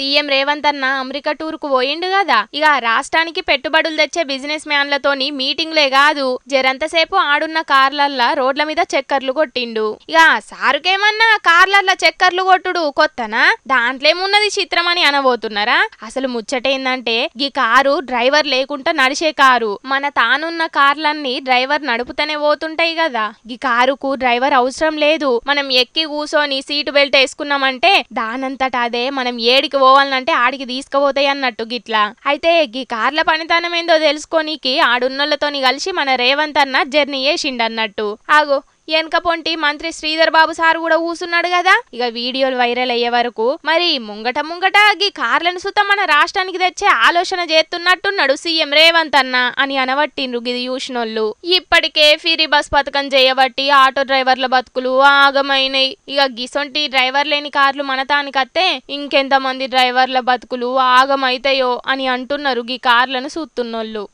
CM Revanth అన్న America టూర్కు పోయిండు కదా. ఇక రాష్ట్రానికి పెట్టుబడులు తెచ్చే బిజినెస్ మ్యాన్లతోని మీటింగ్లే కాదు జరంతసేపు ఆడున్న కార్లల్లా రోడ్ల మీద చక్కర్లు కొట్టిండు. ఇక సారుకేమన్నా కార్లల్లా చక్కర్లు కొట్టుడు కొత్తనా? దాంట్లేమున్నది చిత్రమని అనబోతున్నారా? అసలు ముచ్చటేందంటే ఈ కారు డ్రైవర్ లేకుండా నడిచే కారు. మన తానున్న కార్లన్నీ డ్రైవర్ నడుపుతూనే పోతుంటాయి కదా. ఈ కారుకు డ్రైవర్ అవసరం లేదు. మనం ఎక్కి కూసోని సీటు బెల్ట్ వేసుకున్నామంటే దానంతట అదే మనం ఏడికి పోవాలంటే ఆడికి తీసుకుపోతాయి అన్నట్టు గిట్లా. అయితే గీ కార్ల పనితనం ఏందో తెలుసుకోనీకి ఆడున్నోళ్ళతోని కలిసి మన రేవంత్ అన్న జర్నీ చేసిండన్నట్టు. ఆగో వెనకపొంటి మంత్రి శ్రీధర్ బాబు సార్ కూడా కూసున్నాడు కదా. ఇక వీడియోలు వైరల్ అయ్యే వరకు మరి ముంగట ముంగట గీ కార్లను సుతం మన రాష్ట్రానికి తెచ్చే ఆలోచన చేస్తున్నట్టున్నాడు సీఎం రేవంత్ అన్న అని అనబట్టిండ్రు గిది చూసినోళ్ళు. ఇప్పటికే ఫిరి బస్ పథకం చేయబట్టి ఆటో డ్రైవర్ల బతుకులు ఆగమైనాయి ఇక గిసొంటి డ్రైవర్ లేని కార్లు మన తానికత్తే ఇంకెంత మంది డ్రైవర్ల బతుకులు ఆగమైతాయో అని అంటున్నారు గీ కార్లను చూస్తున్నోళ్ళు